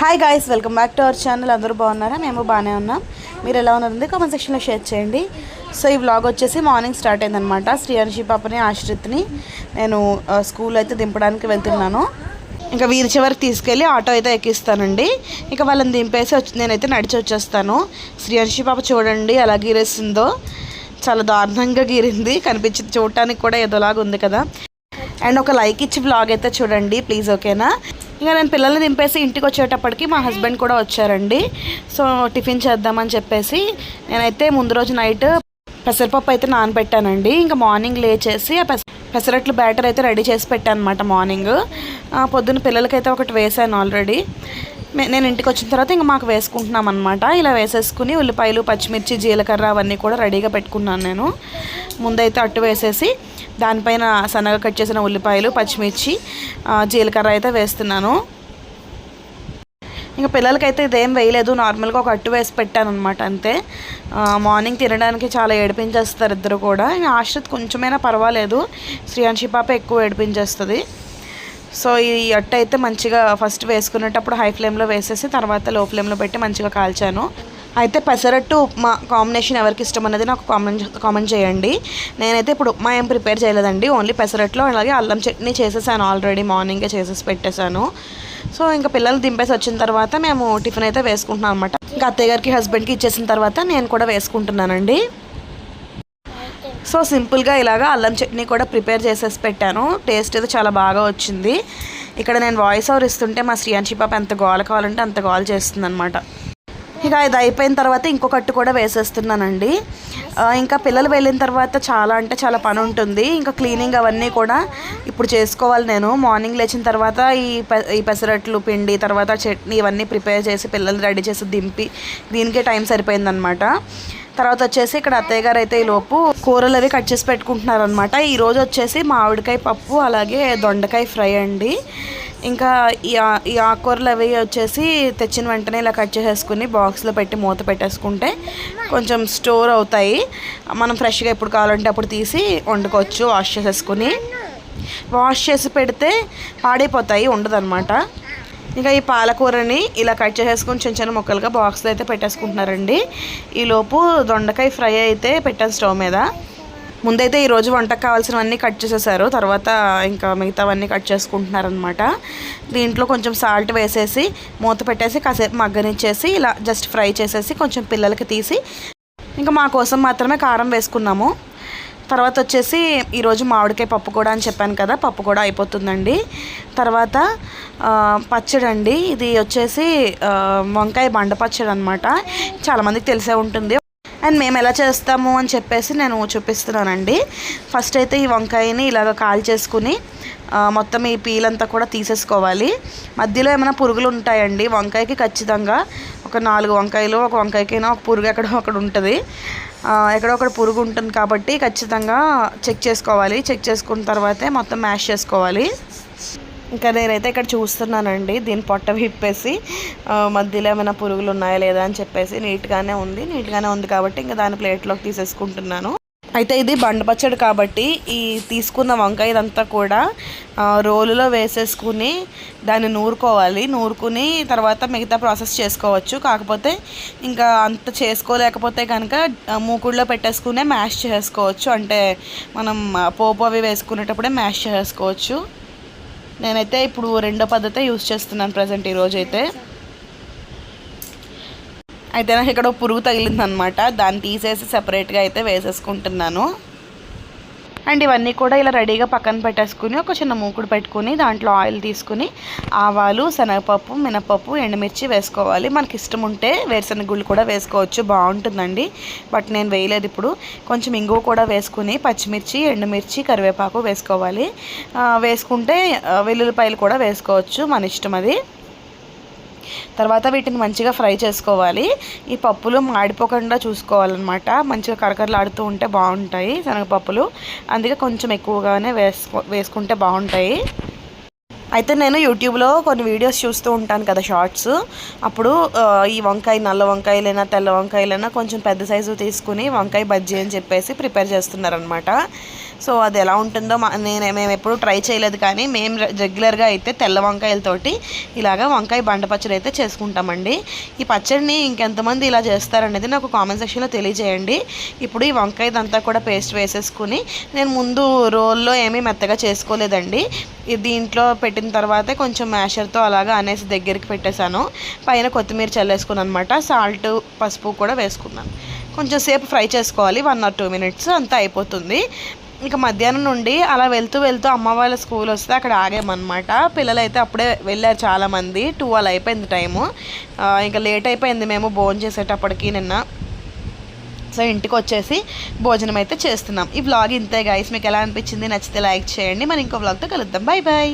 Hi guys welcome back to our channel అందరూ బాగున్నారా? మేము బాగానే ఉన్నాం. మీరు ఎలా ఉన్నారండి కామెంట్ సెక్షన్లో షేర్ చేయండి. సో ఈ వ్లాగ్ వచ్చేసి మార్నింగ్ స్టార్ట్ అయిందనమాట శ్రీయాన్షి పాపని ఆశ్రిత్ని నేను స్కూల్ అయితే దింపడానికి వెళ్తున్నాను. ఇంకా వీరి చివరికి తీసుకెళ్ళి ఆటో అయితే ఎక్కిస్తానండి. ఇంకా వాళ్ళని దింపేసి వచ్చి నేనైతే నడిచి వచ్చేస్తాను. శ్రీయాన్షి పాప చూడండి ఎలా గీరేసిందో. చాలా దారుణంగా గీరింది. కనిపించింది చూడటానికి కూడా ఏదోలాగా ఉంది కదా. అండ్ ఒక లైక్ ఇచ్చి బ్లాగ్ అయితే చూడండి ప్లీజ్ ఓకేనా ఇంకా నేను పిల్లల్ని దింపేసి ఇంటికి వచ్చేటప్పటికి మా హస్బెండ్ కూడా వచ్చారండి. సో టిఫిన్ చేద్దామని చెప్పేసి నేనైతే ముందు రోజు నైట్ పెసరపప్పు అయితే నానబెట్టానండి. ఇంకా మార్నింగ్ లేచేసి ఆ పెస పెసరట్లు బ్యాటర్ అయితే రెడీ చేసి పెట్టాను అనమాట మార్నింగ్ పొద్దున్న పిల్లలకైతే ఒకటి వేసాను ఆల్రెడీ. నేను ఇంటికి వచ్చిన తర్వాత ఇంకా మాకు వేసుకుంటున్నాం అనమాట ఇలా వేసేసుకుని ఉల్లిపాయలు పచ్చిమిర్చి జీలకర్ర అవన్నీ కూడా రెడీగా పెట్టుకున్నాను నేను. ముందైతే అట్టు వేసేసి దానిపైన సన్నగా కట్ చేసిన ఉల్లిపాయలు పచ్చిమిర్చి జీలకర్ర అయితే వేస్తున్నాను. ఇంకా పిల్లలకైతే ఇదేం వేయలేదు. నార్మల్గా ఒక అట్టు వేసి పెట్టాను అనమాట అంతే. మార్నింగ్ తినడానికి చాలా ఏడిపించేస్తారు ఇద్దరు కూడా. ఇంకా ఆశ్రిత్ కొంచెమైనా పర్వాలేదు. శ్రీయాంశి పాప ఎక్కువ ఏడిపించేస్తుంది. సో ఈ అట్ట అయితే మంచిగా ఫస్ట్ వేసుకునేటప్పుడు హై ఫ్లేమ్లో వేసేసి తర్వాత లో ఫ్లేమ్లో పెట్టి మంచిగా కాల్చాను. అయితే పెసరట్టు ఉప్మా కాంబినేషన్ ఎవరికి ఇష్టం అనేది నాకు కామెంట్ కామెంట్ చేయండి. నేనైతే ఇప్పుడు ఉప్మా ఏం ప్రిపేర్ చేయలేదండి. ఓన్లీ పెసరట్లో అలాగే అల్లం చట్నీ చేసేసాను ఆల్రెడీ మార్నింగే చేసేసి పెట్టేశాను. సో ఇంకా పిల్లలు దింపేసి వచ్చిన తర్వాత మేము టిఫిన్ అయితే వేసుకుంటున్నాం అనమాట ఇంకా అత్తయ్య గారికి హస్బెండ్కి ఇచ్చేసిన తర్వాత నేను కూడా వేసుకుంటున్నానండి. సో సింపుల్గా ఇలాగా అల్లం చట్నీ కూడా ప్రిపేర్ చేసేసి పెట్టాను. టేస్ట్ అయితే చాలా బాగా వచ్చింది. ఇక్కడ నేను వాయిస్ ఓవర్ ఇస్తుంటే మా శ్రీయాంశి పాప ఎంత గోల కావాలంటే అంత గోల చేస్తుందనమాట ఇక ఇది అయిపోయిన తర్వాత ఇంకొకటి కూడా వేసేస్తున్నానండి. ఇంకా పిల్లలు వెళ్ళిన తర్వాత చాలా అంటే చాలా పని ఉంటుంది. ఇంకా క్లీనింగ్ అవన్నీ కూడా ఇప్పుడు చేసుకోవాలి నేను. మార్నింగ్ లేచిన తర్వాత ఈ ఈ పెసరట్లు పిండి తర్వాత చట్నీ ఇవన్నీ ప్రిపేర్ చేసి పిల్లల్ని రెడీ చేసి దింపి దీనికే టైం సరిపోయిందనమాట తర్వాత వచ్చేసి ఇక్కడ అత్తయ్య గారు అయితే ఈ లోపు కూరలు అవి కట్ చేసి పెట్టుకుంటున్నారు అనమాట ఈ రోజు వచ్చేసి మామిడికాయ పప్పు అలాగే దొండకాయ ఫ్రై అండి. ఇంకా ఈ ఆకుకూరలు అవి వచ్చేసి తెచ్చిన వెంటనే ఇలా కట్ చేసేసుకుని బాక్స్లో పెట్టి మూత పెట్టేసుకుంటే కొంచెం స్టోర్ అవుతాయి. మనం ఫ్రెష్గా ఎప్పుడు కావాలంటే అప్పుడు తీసి వండుకోవచ్చు వాష్ చేసేసుకుని. వాష్ చేసి పెడితే పాడైపోతాయి ఉండదన్నమాట. ఇంకా ఈ పాలకూరని ఇలా కట్ చేసేసుకుని చిన్న చిన్న ముక్కలుగా బాక్స్లో అయితే పెట్టేసుకుంటున్నారండి. ఈలోపు దొండకాయ ఫ్రై అయితే పెట్టాను స్టవ్ మీద. ముందైతే ఈరోజు వంటకు కావాల్సినవన్నీ కట్ చేసేసారు. తర్వాత ఇంకా మిగతావన్నీ కట్ చేసుకుంటున్నారనమాట దీంట్లో కొంచెం సాల్ట్ వేసేసి మూత పెట్టేసి కాసేపు మగ్గనిచ్చేసి ఇలా జస్ట్ ఫ్రై చేసేసి కొంచెం పిల్లలకి తీసి ఇంకా మా కోసం మాత్రమే కారం వేసుకున్నాము. తర్వాత వచ్చేసి ఈరోజు మామిడికాయ పప్పు కూడా అని చెప్పాను కదా పప్పు కూడా అయిపోతుందండి. తర్వాత పచ్చడి అండి. ఇది వచ్చేసి వంకాయ బండ పచ్చడి అనమాట చాలామందికి తెలిసే ఉంటుంది. అండ్ మేము ఎలా చేస్తాము అని చెప్పేసి నేను చూపిస్తున్నానండి. ఫస్ట్ అయితే ఈ వంకాయని ఇలాగ కాల్ చేసుకుని మొత్తం ఈ పీలంతా కూడా తీసేసుకోవాలి. మధ్యలో ఏమైనా పురుగులు ఉంటాయండి వంకాయకి ఖచ్చితంగా. ఒక నాలుగు వంకాయలు ఒక వంకాయకైనా ఒక పురుగు ఎక్కడో ఒకటి ఉంటుంది. ఎక్కడో ఒకటి పురుగు ఉంటుంది కాబట్టి ఖచ్చితంగా చెక్ చేసుకోవాలి. చెక్ చేసుకున్న తర్వాతే మొత్తం మ్యాష్ చేసుకోవాలి. ఇంకా నేనైతే ఇక్కడ చూస్తున్నానండి దీని పొట్ట విప్పేసి మధ్యలో ఏమైనా పురుగులు ఉన్నాయా లేదా అని చెప్పేసి నీట్గానే ఉంది. నీట్గానే ఉంది కాబట్టి ఇంకా దాని ప్లేట్లోకి తీసేసుకుంటున్నాను. అయితే ఇది బండ పచ్చడి కాబట్టి ఈ తీసుకున్న వంకాయ ఇదంతా కూడా రోలులో వేసేసుకుని దాన్ని నూరుకోవాలి. నూరుకుని తర్వాత మిగతా ప్రాసెస్ చేసుకోవచ్చు. కాకపోతే ఇంకా అంత చేసుకోలేకపోతే కనుక మూకుడులో పెట్టేసుకునే మ్యాష్ చేసుకోవచ్చు. అంటే మనం పోపు అవి వేసుకునేటప్పుడే మ్యాష్ చేసుకోవచ్చు. నేనైతే ఇప్పుడు రెండో పద్ధతే యూస్ చేస్తున్నాను ప్రజెంట్ ఈరోజైతే. అయితే అయితే నాకు ఇక్కడ ఒక పురుగు తగిలిందనమాట. దాన్ని తీసేసి సపరేట్గా అయితే వేసేసుకుంటున్నాను. అండ్ ఇవన్నీ కూడా ఇలా రెడీగా పక్కన పెట్టేసుకుని ఒక చిన్న మూకుడు పెట్టుకుని దాంట్లో ఆయిల్ తీసుకుని ఆవాలు శనగపప్పు మినపప్పు ఎండుమిర్చి వేసుకోవాలి. మనకి ఇష్టం ఉంటే వేరుశనగ గుళ్ళు కూడా వేసుకోవచ్చు. బాగుంటుందండి. బట్ నేను వేయలేదు ఇప్పుడు. కొంచెం ఇంగువ కూడా వేసుకుని పచ్చిమిర్చి ఎండుమిర్చి కరివేపాకు వేసుకోవాలి. వేసుకుంటే వెల్లుల్లిపాయలు కూడా వేసుకోవచ్చు. మన ఇష్టం అది. తర్వాత వీటిని మంచిగా ఫ్రై చేసుకోవాలి. ఈ పప్పులు మాడిపోకుండా చూసుకోవాలన్నమాట. మంచిగా కరకరలాడుతూ ఉంటే బాగుంటాయి శనగపప్పులు. అందుకే కొంచెం ఎక్కువగానే వేసుకో వేసుకుంటే బాగుంటాయి. అయితే నేను యూట్యూబ్లో కొన్ని వీడియోస్ చూస్తూ ఉంటాను కదా షార్ట్స్. అప్పుడు ఈ వంకాయ నల్ల వంకాయలైనా తెల్ల వంకాయలైనా కొంచెం పెద్ద సైజు తీసుకుని వంకాయ బజ్జీ అని చెప్పేసి ప్రిపేర్ చేస్తున్నారనమాట సో అది ఎలా ఉంటుందో నేను మేము ఎప్పుడు ట్రై చేయలేదు కానీ మేము రెగ్యులర్గా అయితే తెల్ల వంకాయలతోటి ఇలాగ వంకాయ బండ పచ్చడి అయితే చేసుకుంటామండి. ఈ పచ్చడిని ఇంకెంతమంది ఇలా చేస్తారనేది నాకు కామెంట్ సెక్షన్లో తెలియజేయండి. ఇప్పుడు ఈ వంకాయదంతా కూడా పేస్ట్ వేసేసుకుని నేను ముందు రోల్లో ఏమీ మెత్తగా చేసుకోలేదండి. దీంట్లో పెట్టిన తర్వాతే కొంచెం మ్యాషర్తో అలాగా అనేసి దగ్గరికి పెట్టేశాను. పైన కొత్తిమీర చల్లేసుకున్నాను అనమాట సాల్ట్ పసుపు కూడా వేసుకున్నాను. కొంచెం సేపు ఫ్రై చేసుకోవాలి. వన్ ఆర్ టూ మినిట్స్ అంతా అయిపోతుంది. ఇంకా మధ్యాహ్నం నుండి అలా వెళ్తూ వెళ్తూ అమ్మ వాళ్ళ స్కూల్ వస్తే అక్కడ ఆగామన్నమాట. పిల్లలు అయితే అప్పుడే వెళ్ళారు చాలామంది. టూ అలా అయిపోయింది టైము ఇంకా లేట్ అయిపోయింది మేము భోజనం చేసేటప్పటికి నిన్న. సో ఇంటికి వచ్చేసి భోజనం అయితే చేస్తున్నాం. ఈ వ్లాగ్ ఇంతే గైస్ మీకు ఎలా అనిపించింది? నచ్చితే లైక్ చేయండి. మరి ఇంకో బ్లాగ్తో కలుద్దాం. Bye bye